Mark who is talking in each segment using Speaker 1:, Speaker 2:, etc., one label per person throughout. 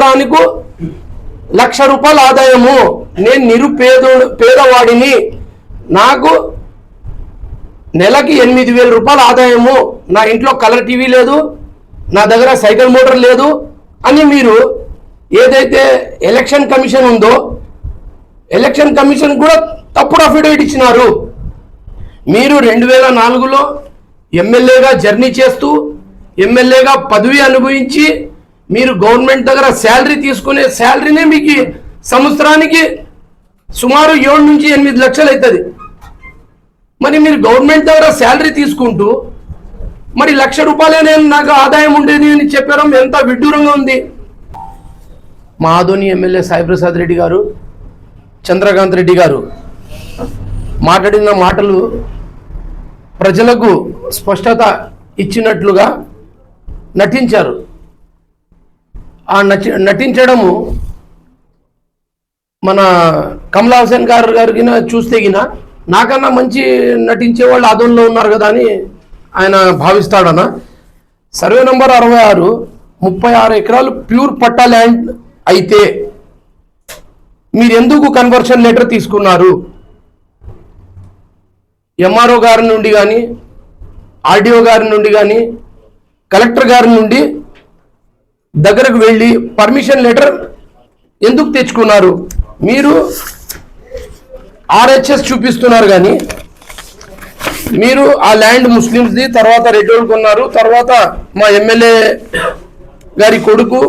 Speaker 1: సంవత్సరానికి లక్ష రూపాయల ఆదాయము. నేను నిరుపేద పేదవాడిని. నాకు నెలకి ఎనిమిది వేల రూపాయల ఆదాయము. నా ఇంట్లో కలర్ టీవీ లేదు. నా దగ్గర సైకిల్ మోటార్ లేదు అని మీరు ఏదైతే ఎలక్షన్ కమిషన్ ఉందో ఎలక్షన్ కమిషన్ కూడా తప్పుడు అఫిడవిట్ ఇచ్చినారు. మీరు రెండు వేల నాలుగులో ఎమ్మెల్యేగా జర్నీ చేస్తూ ఎమ్మెల్యేగా పదవి అనుభవించి మీరు గవర్నమెంట్ దగ్గర శాలరీ తీసుకునే శాలరీనే మీకు సంవత్సరానికి సుమారు ఏడు నుంచి ఎనిమిది లక్షలు అవుతుంది. మరి మీరు గవర్నమెంట్ దగ్గర శాలరీ తీసుకుంటూ మరి లక్ష రూపాయలే నేను నాకు ఆదాయం ఉండేది అని చెప్పడం ఎంత విడ్డూరంగా ఉంది. మా ఆదోని ఎమ్మెల్యే సాయిప్రసాద్ రెడ్డి గారు చంద్రకాంత్ రెడ్డి గారు మాట్లాడిన మాటలు ప్రజలకు స్పష్టత ఇచ్చినట్లుగా నటించారు. ఆ నటి నటించడము మన కమలా హసన్ గారు గారికి చూస్తే గిన నాకన్నా మంచి నటించే వాళ్ళు ఆదోన్లో ఉన్నారు కదా అని ఆయన భావిస్తాడన. సర్వే నంబర్ అరవై ఆరు ముప్పై ఆరు ఎకరాలు ప్యూర్ పట్టా ల్యాండ్ అయితే మీరు ఎందుకు కన్వర్షన్ లెటర్ తీసుకున్నారు? ఎంఆర్ఓ గారి నుండి కానీ ఆర్డీఓ గారి నుండి కానీ కలెక్టర్ గారి నుండి దగ్గరకు వెళ్ళి పర్మిషన్ లెటర్ ఎందుకు తెచ్చుకున్నారు? మీరు ఆర్హెచ్ఎస్ చూపిస్తున్నారు కానీ మీరు ఆ ల్యాండ్ ముస్లిమ్స్ది తర్వాత రెడ్డి కొన్నారు. తర్వాత మా ఎమ్మెల్యే గారి కొడుకు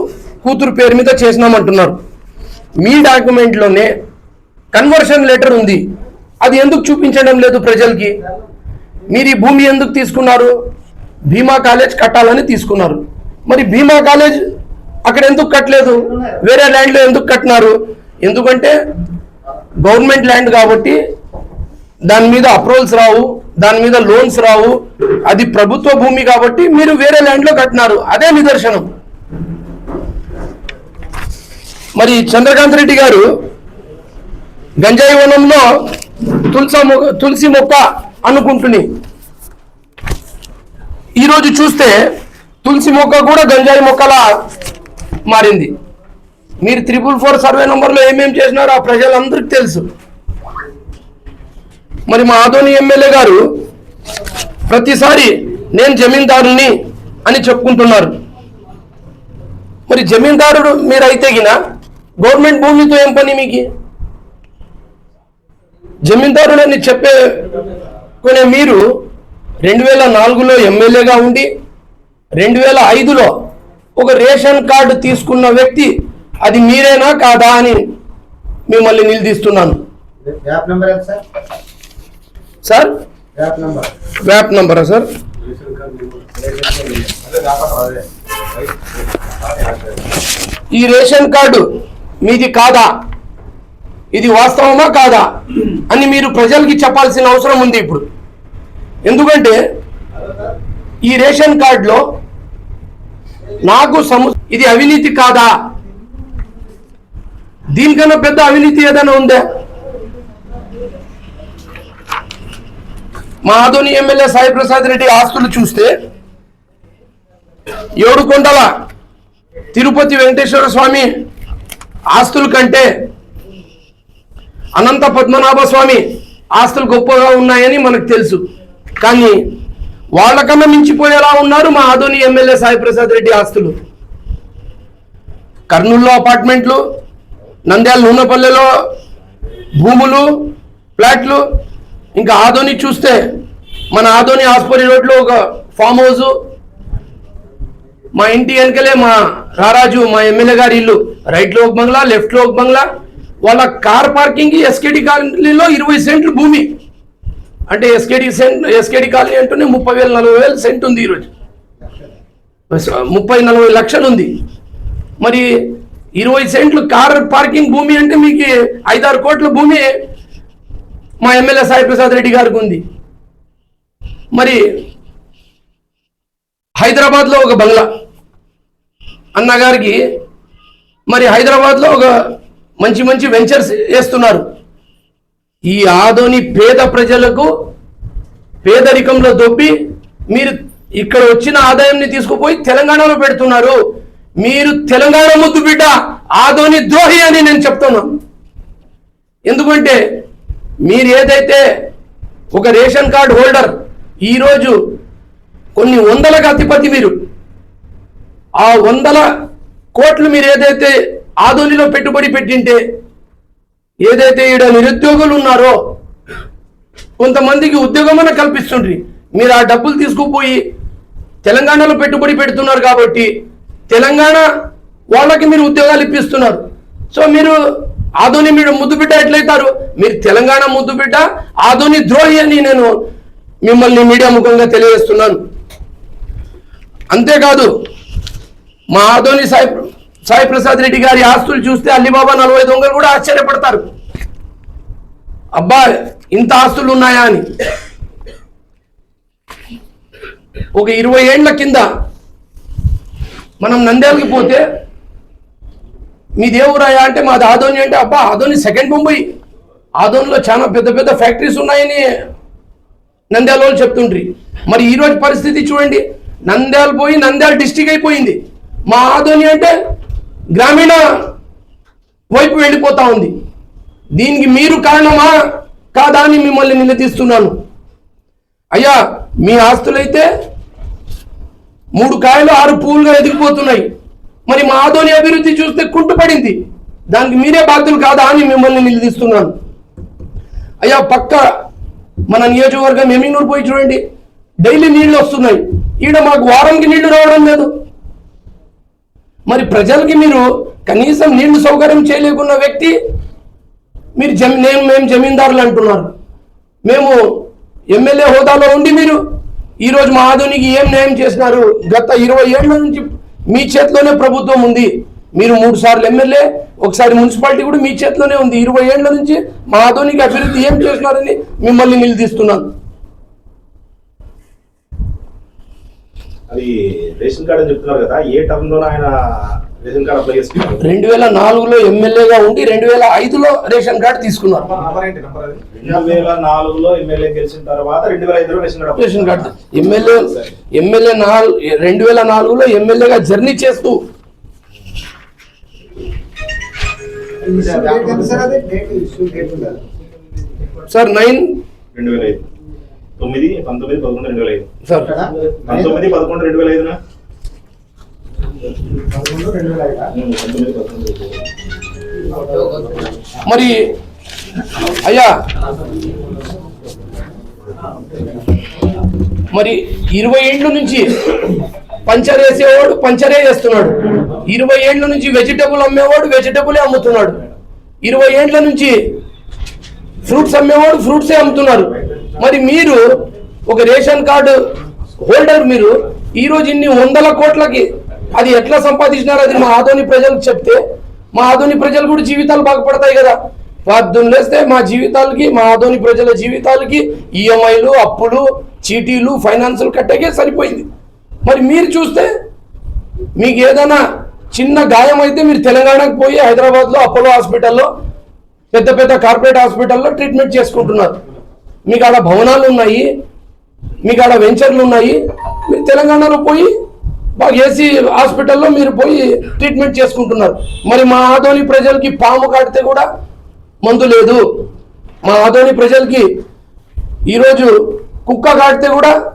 Speaker 1: కూతురు పేరు మీద చేసినామంటున్నారు. మీ డాక్యుమెంట్లోనే కన్వర్షన్ లెటర్ ఉంది. అది ఎందుకు చూపించడం లేదు ప్రజలకి? మీరు ఈ భూమి ఎందుకు తీసుకున్నారు? భీమా కాలేజ్ కట్టాలని తీసుకున్నారు. మరి భీమా కాలేజ్ అక్కడ ఎందుకు కట్టలేదు? వేరే ల్యాండ్లో ఎందుకు కట్టినారు? ఎందుకంటే గవర్నమెంట్ ల్యాండ్ కాబట్టి దాని మీద అప్రూవల్స్ రావు దాని మీద లోన్స్ రావు. అది ప్రభుత్వ భూమి కాబట్టి మీరు వేరే ల్యాండ్లో కట్టినారు. అదే నిదర్శనం. మరి చంద్రకాంత్ రెడ్డి గారు గంజాయి వనంలో తులసా తులసి మొక్క అనుకుంటుని. ఈరోజు చూస్తే తులసి మొక్క కూడా గంజాయి మొక్కలా మారింది. మీరు త్రిపుల్ ఫోర్ సర్వే నెంబర్లో ఏమేమి చేసినారో ఆ ప్రజలందరికీ తెలుసు. మరి మా ఆదోని ఎమ్మెల్యే గారు ప్రతిసారి నేను జమీందారుని అని చెప్పుకుంటున్నారు. మరి జమీందారుడు మీరు అయితే గిన గవర్నమెంట్ భూమితో ఏం పని మీకు? జమీందారుడు అని చెప్పే కొనే మీరు రెండు వేల నాలుగులో ఎమ్మెల్యేగా ఉండి రెండు వేల ఐదులో ఒక రేషన్ కార్డు తీసుకున్న వ్యక్తి అది మీరేనా కాదా అని మిమ్మల్ని నిలదీస్తున్నాను.
Speaker 2: సార్?
Speaker 1: వ్యాప్ నంబరా సార్? ఈ రేషన్ కార్డు మీది కాదా? ఇది వాస్తవమా కాదా? అని మీరు ప్రజలకి చెప్పాల్సిన అవసరం ఉంది ఇప్పుడు. ఎందుకంటే ఈ రేషన్ కార్డులో నాకు సము ఇది అవినీతి కాదా? దీనికన్నా పెద్ద అవినీతి ఏదైనా ఉందా? మా ఆధుని ఎమ్మెల్యే సాయి ప్రసాద్ రెడ్డి ఆస్తులు చూస్తే ఏడు కొండల తిరుపతి వెంకటేశ్వర స్వామి ఆస్తుల కంటే అనంత పద్మనాభ స్వామి ఆస్తులు గొప్పగా ఉన్నాయని మనకు తెలుసు. కానీ వాళ్ళకన్నా మించిపోయేలా ఉన్నారు మా ఆదోని ఎమ్మెల్యే సాయి ప్రసాద్ రెడ్డి ఆస్తులు. కర్నూలులో అపార్ట్మెంట్లు నంద్యాల నూనెపల్లెలో భూములు ఫ్లాట్లు ఇంకా ఆదోని చూస్తే మన ఆదోని ఆస్పరి రోడ్లో ఒక ఫామ్ హౌస్ మా ఇంటి వెనకలే మా రారాజు మా ఎమ్మెల్యే గారి ఇల్లు. రైట్లో ఒక బంగ్లా లెఫ్ట్లో ఒక బంగ్లా. వాళ్ళ కార్ పార్కింగ్ ఎస్కేడి కాలనీలో ఇరవై సెంట్లు భూమి. అంటే ఎస్కేడి సెంట్ ఎస్కేడి కాలనీ అంటూనే ముప్పై వేలు నలభై వేలు సెంట్ ఉంది ఈరోజు. ముప్పై నలభై లక్షలు ఉంది. మరి ఇరవై సెంట్లు కార్ పార్కింగ్ భూమి అంటే మీకు ఐదారు కోట్ల భూమి మా ఎమ్మెల్యే సాయి ప్రసాద్ రెడ్డి గారికి ఉంది. మరి హైదరాబాద్లో ఒక బంగ్లా అన్నగారికి మరి హైదరాబాద్లో ఒక మంచి మంచి వెంచర్స్ వేస్తున్నారు. ఈ ఆదోని పేద ప్రజలకు పేదరికంలో దొబ్బి మీరు ఇక్కడ వచ్చిన ఆదాయాన్ని తీసుకుపోయి తెలంగాణలో పెడుతున్నారు. మీరు తెలంగాణ ముద్దు బిడ్డ ఆదోని ద్రోహి అని నేను చెప్తున్నాను ఎందుకంటే మీరు ఏదైతే ఒక రేషన్ కార్డు హోల్డర్ ఈరోజు కొన్ని వందలకు అధిపతి మీరు ఆ వందల కోట్లు మీరు ఏదైతే ఆదోనిలో పెట్టుబడి పెట్టింటే ఏదైతే ఈడ నిరుద్యోగులు ఉన్నారో కొంతమందికి ఉద్యోగమైన కల్పిస్తుండ్రి. మీరు ఆ డబ్బులు తీసుకుపోయి తెలంగాణలో పెట్టుబడి పెడుతున్నారు కాబట్టి తెలంగాణ వాళ్ళకి మీరు ఉద్యోగాలు ఇప్పిస్తున్నారు. సో మీరు ఆధోని మీరు ముద్దు బిడ్డ ఎట్లయితారు? మీరు తెలంగాణ ముద్దు బిడ్డ ఆధోని ద్రోహి అని నేను మిమ్మల్ని మీడియా ముఖంగా తెలియజేస్తున్నాను. అంతేకాదు మా ఆధోని సాయి సాయి ప్రసాద్ రెడ్డి గారి ఆస్తులు చూస్తే అల్లిబాబా నలభై దొంగలు కూడా ఆశ్చర్యపడతారు. అబ్బా ఇంత ఆస్తులు ఉన్నాయా అని. ఒక ఇరవై ఏళ్ళ కింద మనం నంద్యాలకి పోతే మీ దేవురాయా అంటే మాది ఆదోని అంటే అబ్బా ఆదోని సెకండ్ ముంబై. ఆదోనిలో చాలా పెద్ద పెద్ద ఫ్యాక్టరీస్ ఉన్నాయని నంద్యాల వాళ్ళు చెప్తుండ్రి. మరి ఈరోజు పరిస్థితి చూడండి. నంద్యాల పోయి నంద్యాల డిస్టిక్ అయిపోయింది. మా ఆదోని అంటే గ్రామీణ వైపు వెళ్ళిపోతా ఉంది. దీనికి మీరు కారణమా? కాదా అని మిమ్మల్ని నిలదీస్తున్నాను అయ్యా మీ ఆస్తులైతే మూడు కాయలు ఆరు పువ్వులుగా ఎదిగిపోతున్నాయి. మరి మా ఆదోని అభివృద్ధి చూస్తే కుంటుపడింది. దానికి మీరే బాధ్యులు కాదా అని మిమ్మల్ని నిలదీస్తున్నాను అయ్యా పక్క మన నియోజకవర్గం ఎమినూరు పోయి చూడండి. డైలీ నీళ్ళు వస్తున్నాయి. ఈడ మాకు వారానికి నీళ్ళు రావడం లేదు. మరి ప్రజలకి మీరు కనీసం నీళ్ళు సౌకర్యం చేయలేకున్న వ్యక్తి మీరు జమి నేను మేము జమీందారులు అంటున్నారు. మేము ఎమ్మెల్యే హోదాలో ఉండి మీరు ఈరోజు మా ఆధునికి ఏం న్యాయం చేసినారు? గత ఇరవై ఏళ్ళ నుంచి మీ చేతిలోనే ప్రభుత్వం ఉంది. మీరు మూడు సార్లు ఎమ్మెల్యే ఒకసారి మున్సిపాలిటీ కూడా మీ చేతిలోనే ఉంది. ఇరవై ఏళ్ళ నుంచి మా ఆధునిక అభివృద్ధి ఏం చేసినారని మిమ్మల్ని నిలదీస్తున్నాను.
Speaker 3: అది రేషన్ కార్డు అని చెప్తున్నారు కదా ఏ టర్మ్లో ఆయన రేషన్ కార్డు అప్లై చేసుకున్నారు?
Speaker 1: రెండు వేల నాలుగులో ఎమ్మెల్యేగా ఉండి రెండు వేల ఐదులో రేషన్ కార్డు తీసుకున్నారు.
Speaker 3: రెండు వేల నాలుగులో ఎమ్మెల్యే గెలిచిన తర్వాత రెండు వేల ఐదులో ration card
Speaker 1: ration card. MLA MLA నాలుగు రెండు వేల నాలుగులో ఎమ్మెల్యేగా జర్నీ చేస్తూ.
Speaker 2: సార్
Speaker 1: నైన్
Speaker 3: రెండు వేల ఐదు. తొమ్మిది పంతొమ్మిది పదకొండు రెండు వేల ఐదు. పంతొమ్మిది పదకొండు రెండు వేల ఐదునా.
Speaker 1: మరి అయ్యా మరి ఇరవై ఏళ్ళ నుంచి పంచర్ వేసేవాడు పంచరే వేస్తున్నాడు ఇరవై ఏళ్ళ నుంచి వెజిటబుల్ అమ్మేవాడు వెజిటబులే అమ్ముతున్నాడు. ఇరవై ఏళ్ళ నుంచి ఫ్రూట్స్ అమ్మేవాడు ఫ్రూట్సే అమ్ముతున్నారు. మరి మీరు ఒక రేషన్ కార్డు హోల్డర్ మీరు ఈరోజు ఇన్ని వందల కోట్లకి అది ఎట్లా సంపాదించినారు అది మా ఆధోని ప్రజలకు చెప్తే మా ఆధుని ప్రజలు కూడా జీవితాలు బాగుపడతాయి కదా. పొద్దున్న లేస్తే మా జీవితాలకి మా ఆదోని ప్రజల జీవితాలకి ఈఎంఐలు అప్పులు చీటీలు ఫైనాన్సులు కట్టేకే సరిపోయింది. మరి మీరు చూస్తే మీకు ఏదైనా చిన్న గాయం అయితే మీరు తెలంగాణకు పోయి హైదరాబాద్లో అపోలో హాస్పిటల్లో పెద్ద పెద్ద కార్పొరేట్ హాస్పిటల్లో ట్రీట్మెంట్ చేసుకుంటున్నారు. మీకు ఆడ భవనాలు ఉన్నాయి మీకు ఆడ వెంచర్లు ఉన్నాయి మీరు తెలంగాణలో పోయి బాగా ఏసీ హాస్పిటల్లో మీరు పోయి ట్రీట్మెంట్ చేసుకుంటున్నారు. మరి మా ఆదోని ప్రజలకి పాము కాడితే కూడా మందు లేదు. మా ఆదోని ప్రజలకి ఈరోజు కుక్క కాడితే కూడా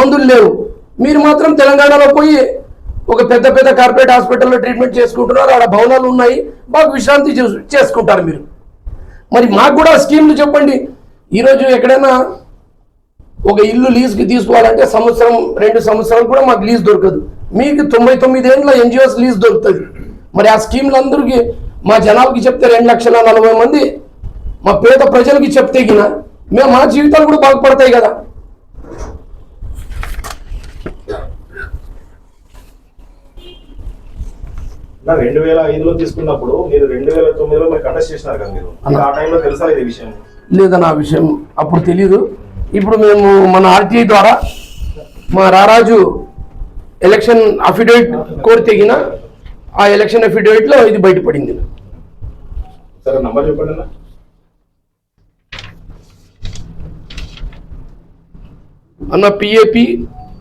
Speaker 1: మందులు లేవు. మీరు మాత్రం తెలంగాణలో పోయి ఒక పెద్ద పెద్ద కార్పొరేట్ హాస్పిటల్లో ట్రీట్మెంట్ చేసుకుంటున్నారు. ఆడ భవనాలు ఉన్నాయి బాగా విశ్రాంతి చూ- చేసుకుంటారు మీరు. మరి మాకు కూడా స్కీమ్లు చెప్పండి. ఈరోజు ఎక్కడైనా ఒక ఇల్లు లీజ్కి తీసుకోవాలంటే సంవత్సరం రెండు సంవత్సరాలు కూడా మాకు లీజ్ దొరకదు. మీకు తొంభై తొమ్మిది ఏళ్ళ ఎన్జిఓస్ లీజ్ దొరుకుతుంది. మరి ఆ స్కీమ్లు అందరికీ మా జనాలకి చెప్తే రెండు లక్షల నలభై మంది మా పేద ప్రజలకి చెప్తే గిన మేము మా జీవితాలు కూడా బాగుపడతాయి కదా.
Speaker 3: రెండు వేల ఐదులో తీసుకున్నప్పుడు మీరు రెండు వేల తొమ్మిదిలో మీరు కంటెస్ట్ చేసినారు కదా మీరు. ఆ టైంలో తెలుసా ఇది విషయం?
Speaker 1: లేదని ఆ విషయం అప్పుడు తెలియదు ఇప్పుడు మేము మన ఆర్టీఐ ద్వారా మా రారాజు ఎలక్షన్ అఫిడవిట్ కోరి తెగిన ఆ ఎలక్షన్ అఫిడవిట్లో ఇది బయటపడింది.
Speaker 3: అన్న.
Speaker 1: PAP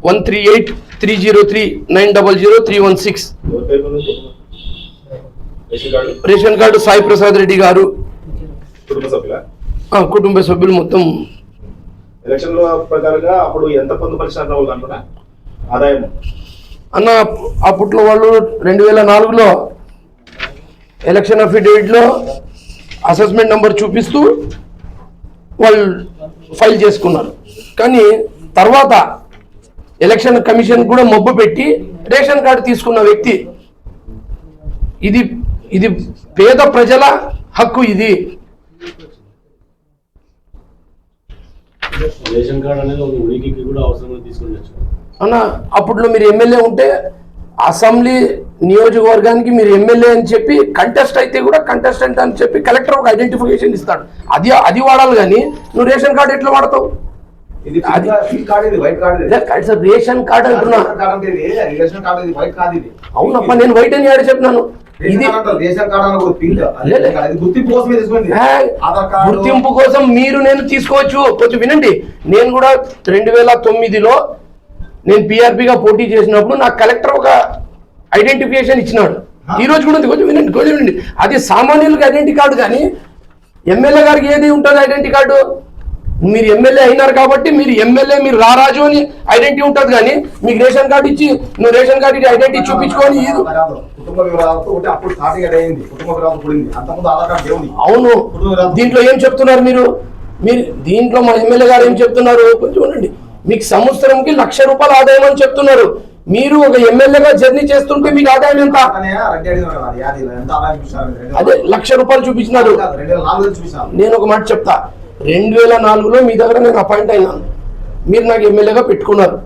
Speaker 1: one three eight three zero three nine double zero three one six?
Speaker 3: Ration card
Speaker 1: Sai Prasad Reddy గారు.
Speaker 3: కుటుంబ సభ్యుల?
Speaker 1: కుటుంబ సభ్యులు మొత్తం.
Speaker 3: ఎలక్షన్ల ప్రకారంగా అప్పుడు ఎంత వాళ్ళు అంటున్నా ఆదాయం
Speaker 1: అన్న అప్పట్లో వాళ్ళు రెండు వేల నాలుగులో ఎలక్షన్ అఫిడవిట్లో అసెస్మెంట్ నెంబర్ చూపిస్తూ వాళ్ళు ఫైల్ చేసుకున్నారు. కానీ తర్వాత ఎలక్షన్ కమిషన్ కూడా మొబ్బు పెట్టి రేషన్ కార్డు తీసుకున్న వ్యక్తి. ఇది ఇది పేద ప్రజల హక్కు ఇది.
Speaker 4: రేషన్ కార్డ్ అనేది ఒక ఉనికికి కూడా అవసరం తీసుకుని వచ్చు
Speaker 1: అన్న అప్పట్లో మీరు ఎమ్మెల్యే ఉంటే అసెంబ్లీ నియోజకవర్గానికి మీరు ఎమ్మెల్యే అని చెప్పి కంటెస్ట్ అయితే కూడా కంటెస్టెంట్ అని చెప్పి కలెక్టర్ ఒక ఐడెంటిఫికేషన్ ఇస్తాడు. అది అది వాడాలి కానీ నువ్వు రేషన్ కార్డు ఎట్లా వాడతావు? రేషన్ కార్డు అంటున్నా.
Speaker 2: రేషన్ కార్డ్ అంటే ఇది రేషన్ కార్డ్ ఇది వైట్ కార్డ్ ఇది.
Speaker 1: అవునప్ప నేను వైట్ అని ఆడ చెప్పినాను.
Speaker 2: గుర్తింపు
Speaker 1: కోసం మీరు నేను తీసుకోవచ్చు. కొంచెం వినండి. నేను కూడా రెండు వేల తొమ్మిదిలో నేను పిఆర్పిగా పోటీ చేసినప్పుడు నాకు కలెక్టర్ ఒక ఐడెంటిఫికేషన్ ఇచ్చినాడు. ఈ రోజు కూడా ఉంది. కొంచెం వినండి కొంచెం వినండి. అది సామాన్యులకు ఐడెంటిటీ కార్డు కానీ ఎమ్మెల్యే గారికి ఏది ఉంటుంది ఐడెంటిటీ కార్డు? మీరు ఎమ్మెల్యే అయినారు కాబట్టి మీరు ఎమ్మెల్యే మీరు రారాజు అని ఐడెంటిటీ ఉంటుంది కానీ మీకు రేషన్ కార్డు ఇచ్చి నువ్వు రేషన్ కార్డు ఐడెంటిటీ చూపించుకొని.
Speaker 2: కుటుంబ వివరాలతో ఒకటి అప్పుడు స్టార్టింగ్ అయింది. కుటుంబ వివరాలు కూడింది. అంతకుముందు ఆధార్ కార్డు దేవుంది
Speaker 1: అవును. దీంట్లో ఏం చెప్తున్నారు మీరు? మీరు దీంట్లో మా ఎమ్మెల్యే గారు ఏం చెప్తున్నారు? కొంచెం ఉండండి. మీకు సంవత్సరంకి లక్ష రూపాయల ఆదాయం అని చెప్తున్నారు. మీరు ఒక ఎమ్మెల్యేగా జర్నీ చేస్తుంటే మీకు ఆదాయం ఎంత?
Speaker 2: అది
Speaker 1: లక్ష రూపాయలు చూపించినారు. నేను ఒక మాట చెప్తా. రెండు వేల నాలుగులో మీ దగ్గర నేను అపాయింట్ అయినాను మీరు నాకు ఎమ్మెల్యేగా పెట్టుకున్నారు.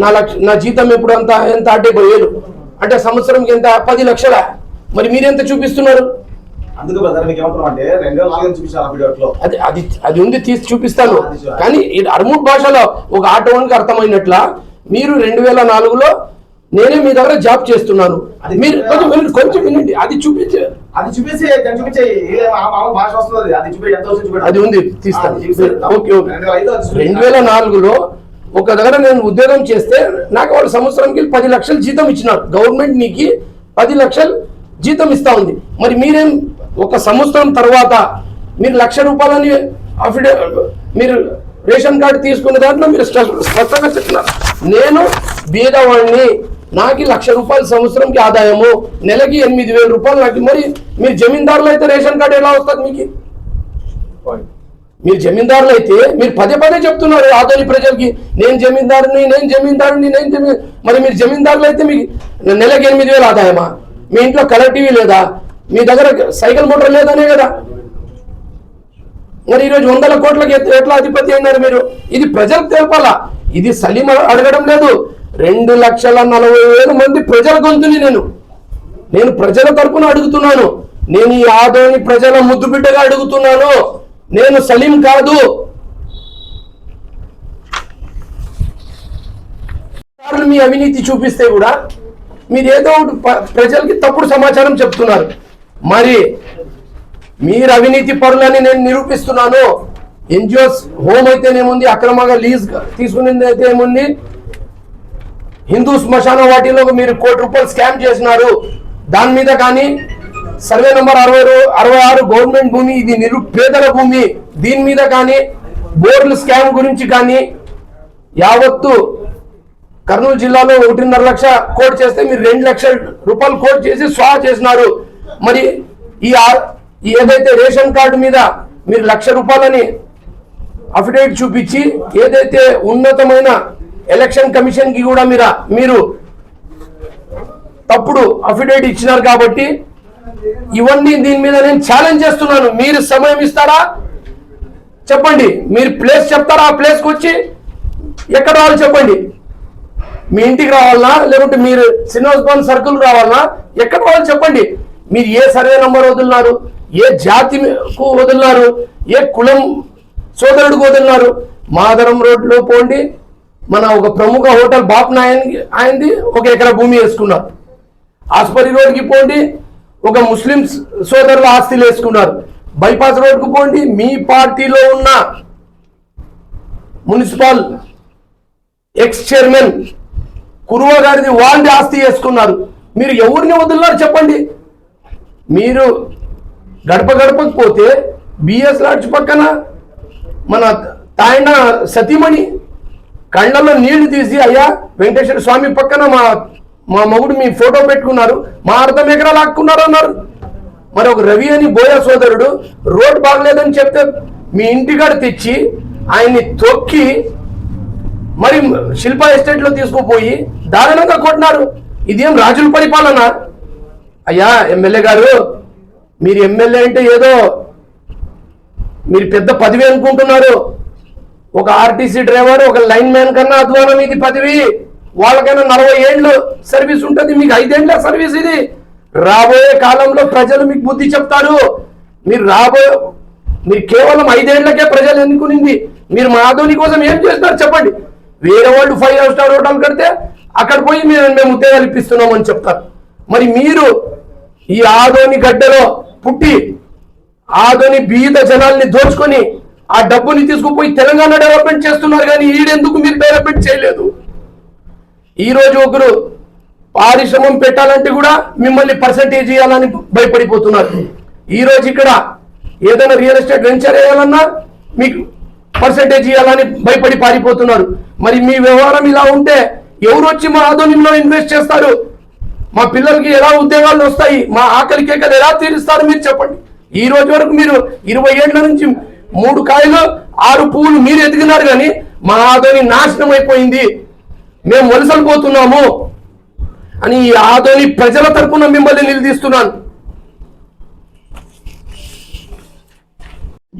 Speaker 1: నా లక్ష నా జీతం ఎప్పుడు అంత ఎంత డెబ్బై వేలు అంటే సంవత్సరంకి ఎంత? పది లక్షల. మరి మీరెంత చూపిస్తున్నారు?
Speaker 2: అందుకు అంటే
Speaker 1: అది అది అది ఉంది తీసి చూపిస్తాను. కానీ అర్మూట్ భాషలో ఒక ఆటోనికి అర్థమైనట్ల మీరు రెండు వేల నాలుగులో నేనే మీ దగ్గర జాబ్ చేస్తున్నాను.
Speaker 2: అది
Speaker 1: మీరు కొంచెం వినండి, కొంచెం వినండి. అది చూపించే
Speaker 2: అది చూపించి దాన్ని చూపించే అది.
Speaker 1: ఉంది తీస్తాను. Okay okay.
Speaker 2: రెండు వేల
Speaker 1: నాలుగులో ఒక దగ్గర నేను ఉద్యోగం చేస్తే నాకు వాళ్ళు సంవత్సరంకి పది లక్షలు జీతం ఇచ్చినారు. గవర్నమెంట్ నీకు పది లక్షలు జీతం ఇస్తా ఉంది. మరి మీరేం ఒక సంవత్సరం తర్వాత మీరు లక్ష రూపాయలని అఫిడే మీరు రేషన్ కార్డు తీసుకున్న దాంట్లో మీరు స్పష్టంగా చెప్తున్నారు. నేను బీదవాడిని నాకు లక్ష రూపాయలు సంవత్సరంకి ఆదాయము నెలకి ఎనిమిది వేల రూపాయలు నాకు మరి మీరు జమీందారులు అయితే రేషన్ కార్డు ఎలా వస్తుంది మీకు? మీరు జమీందారులు అయితే మీరు పదే పదే చెప్తున్నారు ఆదోని ప్రజలకి నేను జమీందారుని నేను జమీందారుని నేను జమీ మరి మీరు జమీందారులు అయితే మీకు నెలకి ఎనిమిది వేలు ఆదాయమా? మీ ఇంట్లో కలర్ టీవీ లేదా? మీ దగ్గర సైకిల్ మోటార్ లేదనే కదా. మరి ఈరోజు వందల కోట్లకి ఎట్లా అధిపతి అయినారు మీరు? ఇది ప్రజలకు తెలపాలా. ఇది సలీం అడగడం లేదు. రెండు లక్షల నలభై వేల మంది ప్రజల గొంతుని నేను. నేను ప్రజల తరపున అడుగుతున్నాను. నేను ఈ ఆదోని ప్రజల ముద్దు బిడ్డగా అడుగుతున్నాను. నేను సలీం కాదు. మీ అవినీతి చూపిస్తే కూడా మీరు ఏదో ఒకటి ప్రజలకి తప్పుడు సమాచారం చెప్తున్నారు. మరి మీరు అవినీతి పరులని నేను నిరూపిస్తున్నాను. ఎన్జిఓస్ హోమ్ అయితేనేముంది అక్రమంగా లీజ్ తీసుకునేది అయితే ఏముంది హిందూ శ్మశాన వాటిలో మీరు కోటి రూపాయలు స్కామ్ చేసినారు. దాని మీద కానీ సర్వే నంబర్ అరవై అరవై ఆరు గవర్నమెంట్ భూమి ఇది నిరుపేదల భూమి. దీని మీద కానీ బోర్లు స్కామ్ గురించి కానీ యావత్తు కర్నూలు జిల్లాలో ఒకటిన్నర లక్ష కోట్ చేస్తే మీరు రెండు లక్షల రూపాయలు కోట్ చేసి స్వా చేసినారు. మరి ఈ ఏదైతే రేషన్ కార్డు మీద మీరు లక్ష రూపాయలని అఫిడవిట్ చూపించి ఏదైతే ఉన్నతమైన ఎలక్షన్ కమిషన్కి కూడా మీరు మీరు తప్పుడు అఫిడవిట్ ఇచ్చినారు కాబట్టి ఇవన్నీ దీని మీద నేను ఛాలెంజ్ చేస్తున్నాను. మీరు సమయం ఇస్తారా? చెప్పండి. మీరు ప్లేస్ చెప్తారా? ఆ ప్లేస్కి వచ్చి ఎక్కడ రావాలి చెప్పండి. మీ ఇంటికి రావాలనా? లేకుంటే మీరు శ్రీనివాసభవన్ సర్కిల్ రావాలనా? ఎక్కడ రావాలి చెప్పండి. మీరు ఏ సర్వే నంబర్ వదిలినారు ఏ జాతికు వదిలినారు ఏ కులం సోదరుడికి వదిలినారు మాదరం రోడ్లో పోండి. మన ఒక ప్రముఖ హోటల్ బాప్ నాయన్ ఆయనది ఒక ఎకరా భూమి వేసుకున్నారు. ఆస్పరి రోడ్కి పోండి. ఒక ముస్లిం సోదరుల ఆస్తులు వేసుకున్నారు. బైపాస్ రోడ్కు పోండి మీ పార్టీలో ఉన్న మున్సిపల్ ఎక్స్ చైర్మన్ కురువ గారిది వాళ్ళది ఆస్తి వేసుకున్నారు. మీరు ఎవరిని వదులున్నారు చెప్పండి. మీరు గడప గడపకు పోతే బిఎస్ లాడ్జ్ పక్కన మన తాయన సతీమణి కళ్ళలో నీళ్ళు తీసి అయ్యా వెంకటేశ్వర స్వామి పక్కన మా మా మగుడు మీ ఫోటో పెట్టుకున్నారు మా అర్థం ఎకరా లాక్కున్నారు అన్నారు. మరి ఒక రవి అని బోయ సోదరుడు రోడ్ బాగలేదని చెప్తే మీ ఇంటికాడ తెచ్చి ఆయన్ని తొక్కి మరి శిల్ప ఎస్టేట్లో తీసుకుపోయి దారుణంగా కొట్టినారు. ఇదేం రాజుల పరిపాలన? అయ్యా ఎమ్మెల్యే గారు మీరు ఎమ్మెల్యే అంటే ఏదో మీరు పెద్ద పదవి అనుకుంటున్నారు. ఒక ఆర్టీసీ డ్రైవర్ ఒక లైన్ మ్యాన్ కన్నా అధ్వానం ఇది పదవి. వాళ్ళకైనా నలభై ఏళ్ళు సర్వీస్ ఉంటుంది మీకు ఐదేళ్ళ సర్వీస్ ఇది. రాబోయే కాలంలో ప్రజలు మీకు బుద్ధి చెప్తారు. మీరు రాబోయే మీరు కేవలం ఐదేళ్ళకే ప్రజలు ఎన్నుకునింది. మీరు మా ఆధోని కోసం ఏం చేస్తారు చెప్పండి. వేరే వాళ్ళు ఫైవ్ స్టార్ హోటల్ కడితే అక్కడ పోయి మేము మేము ఉద్యోగాలు ఇప్పిస్తున్నాం అని చెప్తారు. మరి మీరు ఈ ఆదోని గడ్డలో పుట్టి ఆదోని బీద జనాల్ని దోచుకొని ఆ డబ్బుని తీసుకుపోయి తెలంగాణ డెవలప్మెంట్ చేస్తున్నారు కానీ ఈడెందుకు మీరు డెవలప్మెంట్ చేయలేదు? ఈరోజు ఒకరు పారిశ్రమం పెట్టాలంటే కూడా మిమ్మల్ని పర్సంటేజ్ ఇవ్వాలని భయపడిపోతున్నారు. ఈ రోజు ఇక్కడ ఏదైనా రియల్ ఎస్టేట్ వెంచర్ వేయాలన్నా మీకు పర్సంటేజ్ ఇవ్వాలని భయపడి పారిపోతున్నారు. మరి మీ వ్యవహారం ఇలా ఉంటే ఎవరు వచ్చి మా ఆధోనిలో ఇన్వెస్ట్ చేస్తారు? మా పిల్లలకి ఎలా ఉద్యోగాలు వస్తాయి? మా ఆకలి కేకలు ఎలా తీరుస్తారు మీరు చెప్పండి. ఈ రోజు వరకు మీరు ఇరవై ఏళ్ళ నుంచి మూడు కాయలు ఆరు పువ్వులు మీరు ఎదిగినారు కానీ మా ఆదోని నాశనం అయిపోయింది. మేము వలసలు పోతున్నాము అని ఈ ఆదోని ప్రజల తరపున మిమ్మల్ని నిలదీస్తున్నాను.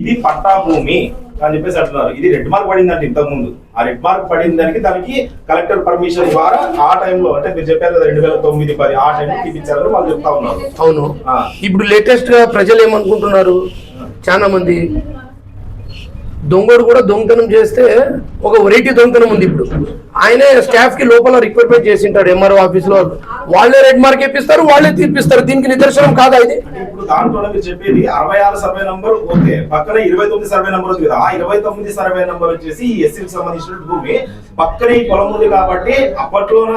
Speaker 3: ఇది పట్టా భూమి అని చెప్పేసి అంటున్నారు. ఇది రెడ్ మార్క్ పడిందంటే ఇంతకు ముందు ఆ రెడ్ మార్క్ పడిన దానికి దానికి కలెక్టర్ పర్మిషన్ ద్వారా ఆ టైంలో అంటే మీరు చెప్పారు కదా రెండు వేల తొమ్మిది పది ఆ టైంలో తీపించారని వాళ్ళు చెప్తా ఉన్నారు.
Speaker 1: అవును. ఇప్పుడు లేటెస్ట్గా ప్రజలు ఏమనుకుంటున్నారు? చాలా మంది దొంగడు కూడా దొంగతనం చేస్తే ఒక వెరైటీ దొంగతనం ఉంది ఇప్పుడు. ఆయనే స్టాఫ్కి లోపల రిక్రూట్మెంట్ చేసి ఉంటాడు ఎంఆర్ఓ ఆఫీస్లో. వాళ్ళే రెడ్ మార్క్ ఇప్పిస్తారు వాళ్ళే తీర్పిస్తారు. దీనికి నిదర్శనం కాదా ఇది?
Speaker 3: ఇప్పుడు దాంట్లో మీరు చెప్పేది అరవై ఆరు సర్వే నంబర్ ఓకే. పక్కన ఇరవై తొమ్మిది సర్వే నంబర్ ఉంది కదా. ఆ ఇరవై తొమ్మిది సర్వే నంబర్ వచ్చేసి ఎస్సీకి సంబంధించిన భూమి. పక్కనే ఈ పొలం ఉంది కాబట్టి అప్పట్లోన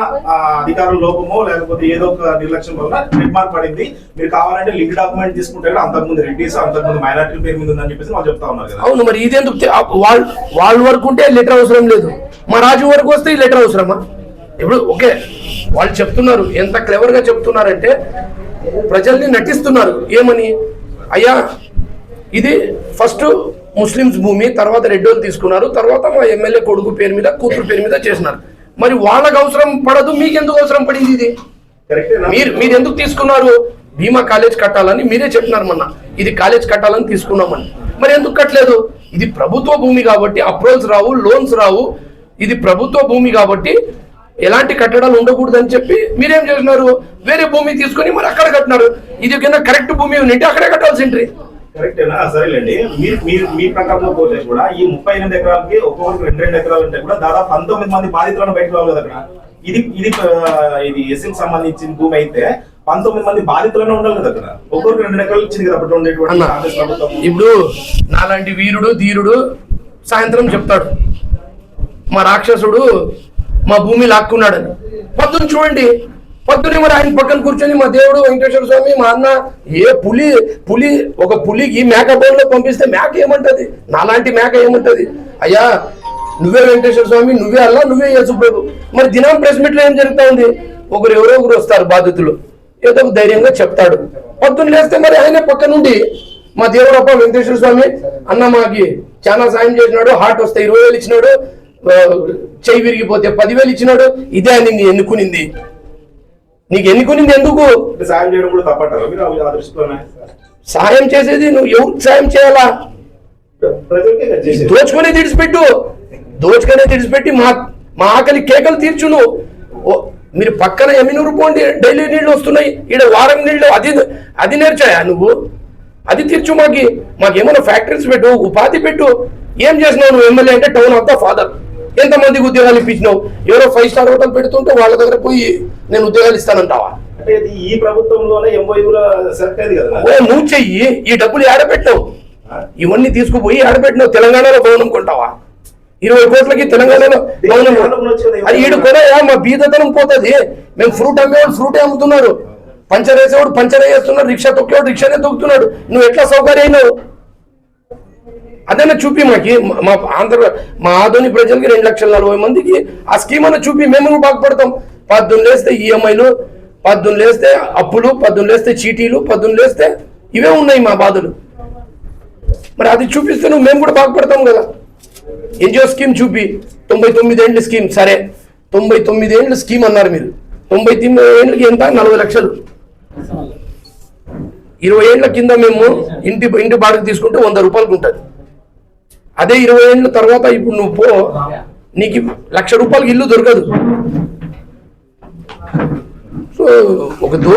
Speaker 3: అధికారుల లోపమో లేకపోతే ఏదో ఒక నిర్లక్ష్యం వల్ల రెడ్ మార్క్ పడింది. మీరు కావాలంటే లింక్ డాక్యుమెంట్ తీసుకుంటే కూడా అంతకుముందు రెడ్డిస్ అంతకుముందు మైనార్టీ పేరు మీద ఉందని చెప్పేసి వాళ్ళు చెప్తా ఉన్నారు కదా.
Speaker 1: అవును మరి ఇదెందుకు వాళ్ళ వాళ్ళ వరకు ఉంటే లెటర్ అవసరం లేదు. మా రాజు వరకు వస్తే ఈ లెటర్ అవసరమా? ఇప్పుడు ఓకే వాళ్ళు చెప్తున్నారు ఎంత క్లెవర్గా చెప్తున్నారంటే ప్రజల్ని నటిస్తున్నారు. ఏమని? అయ్యా ఇది ఫస్ట్ ముస్లిమ్స్ భూమి తర్వాత రెడ్డోలు తీసుకున్నారు తర్వాత మా ఎమ్మెల్యే కొడుకు పేరు మీద కూతురు పేరు మీద చేసినారు. మరి వాళ్ళకి అవసరం పడదు మీకు ఎందుకు అవసరం పడింది ఇది? మీరు మీరు ఎందుకు తీసుకున్నారు? భీమా కాలేజ్ కట్టాలని మీరే చెప్పినారు మొన్న. ఇది కాలేజ్ కట్టాలని తీసుకున్నామని. మరి ఎందుకు కట్టలేదు? ఇది ప్రభుత్వ భూమి కాబట్టి అప్రూవల్స్ రావు లోన్స్ రావు. ఇది ప్రభుత్వ భూమి కాబట్టి ఎలాంటి కట్టడాలు ఉండకూడదని చెప్పి మీరేం చేసినారు? వేరే భూమి తీసుకొని మరి అక్కడ కట్టినారు. ఇది కింద కరెక్ట్ భూమి ఉంటే అక్కడే కట్టాల్సింట్రీ
Speaker 3: కరెక్టేనా? సరేలేండి. మీరు మీరు మీ ప్రకారంలో పోతే కూడా ఈ ముప్పై ఎనిమిది ఎకరాలకి ఒక్కొక్కరికి రెండు రెండు ఎకరాలు ఉంటే కూడా దాదాపు పంతొమ్మిది మంది బాధితులను బయటకు రావాలి కదా. అక్కడ ఇది ఇది ఇది ఎస్సీకి సంబంధించిన భూమి అయితే పంతొమ్మిది మంది బాధితులను ఉండాలి కదా అక్కడ. ఒక్కొక్కరికి రెండు ఎకరాలు ఇచ్చింది కదా అప్పుడు ఉండేటువంటి కాంగ్రెస్ ప్రభుత్వం.
Speaker 1: ఇప్పుడు నాలాంటి వీరుడు ధీరుడు సాయంత్రం చెప్తాడు. మా రాక్షసుడు మా భూమి లాక్కున్నాడని. పొద్దున్న చూడండి పొద్దున్న మరి ఆయన పక్కన కూర్చొని మా దేవుడు వెంకటేశ్వర స్వామి మా అన్న ఏ పులి పులి ఒక పులికి మేక బోన్లో పంపిస్తే మేక ఏమంటది? నాలాంటి మేక ఏమంటది? అయ్యా నువ్వే వెంకటేశ్వర స్వామి నువ్వే అల్లా నువ్వే యేసుప్రభు. మరి దినం ప్రెస్ మీట్లో ఏం జరుగుతా ఉంది? ఒకరు ఎవరో ఒకరు వస్తారు బాధితులు. ఏదో ధైర్యంగా చెప్తాడు. పొద్దున్న లేస్తే మరి ఆయనే పక్క నుండి మా దేవుడు అప్ప వెంకటేశ్వర స్వామి అన్న మాకి చాలా సాయం చేసినాడు హార్ట్ వస్తే ఇరవై వేలు ఇచ్చినాడు చెయ్యి విరిగిపోతే పదివేలు ఇచ్చినాడు ఇదే నిన్ను ఎన్నుకునింది. నీకు ఎన్నుకునింది ఎందుకు?
Speaker 3: సాయం చేయడం కూడా తప్పంటారు
Speaker 1: సాయం చేసేది నువ్వు ఎవరికి సాయం చేయాలా. దోచుకునే తీడిచిపెట్టు దోచుకునే తీడిచిపెట్టి మా మా ఆకలి కేకలు తీర్చు నువ్వు మీరు పక్కన ఎమినూరు పోండి డైలీ నీళ్ళు వస్తున్నాయి. ఈడ వారం నీళ్ళు అది అది నేర్చాయా నువ్వు? అది తీర్చు మాకి. మాకేమైనా ఫ్యాక్టరీస్ పెట్టు ఉపాధి పెట్టు. ఏం చేసినావు నువ్వు ఎమ్మెల్యే అంటే టౌన్ ఆఫ్ ద ఫాదర్? ఎంతమందికి ఉద్యోగాలు ఇప్పించినావు? ఎవరో ఫైవ్ స్టార్ హోటల్ పెడుతుంటే వాళ్ళ దగ్గర పోయి నేను ఉద్యోగాలు ఇస్తానంటావా?
Speaker 3: ఈ ప్రభుత్వంలోనే
Speaker 1: నువ్వు చెయ్యి. ఈ డబ్బులు ఏడబెట్టినావు ఇవన్నీ తీసుకుపోయి ఆడబెట్టినావు తెలంగాణలో భవనం కొంటావా? ఇరవై కోట్లకి తెలంగాణలో అది ఈడు కొనయా? మా బీదతనం పోతుంది. మేము ఫ్రూట్ అమ్మేవాడు ఫ్రూటే అమ్ముతున్నారు పంచర్ వేసేవాడు పంచర్ వేస్తున్నాడు. రిక్షా తొక్కేవాడు రిక్షానే తొక్కుతున్నాడు. నువ్వు ఎట్లా సౌకర్యం అదైనా చూపి మాకి. మా- ఆంధ్ర మా ఆధునిక ప్రజలకి రెండు లక్షల నలభై మందికి ఆ స్కీమ్ అన్న చూపి. మేము కూడా బాగుపడతాం. పద్దులు లేస్తే ఈఎంఐలు పద్దులు లేస్తే అప్పులు పద్దులు లేస్తే చీటీలు పద్దులు లేస్తే ఇవే ఉన్నాయి మా బాధలు. మరి అది చూపిస్తే నువ్వు మేము కూడా బాగుపడతాం కదా. ఎన్జిఓ స్కీమ్ చూపి తొంభై తొమ్మిది ఏండ్ల స్కీమ్ సరే. తొంభై తొమ్మిది ఏండ్ల స్కీమ్ అన్నారు మీరు. తొంభై తొమ్మిది ఏండ్లకి ఎంత? నలభై లక్షలు. ఇరవై ఏళ్ళ కింద మేము ఇంటి ఇంటి బాడికి తీసుకుంటే వంద రూపాయలకు ఉంటుంది. అదే ఇరవై ఏళ్ళ తర్వాత ఇప్పుడు నువ్వు పో. నీకు లక్ష రూపాయలకి ఇల్లు దొరకదు. సో ఒక దో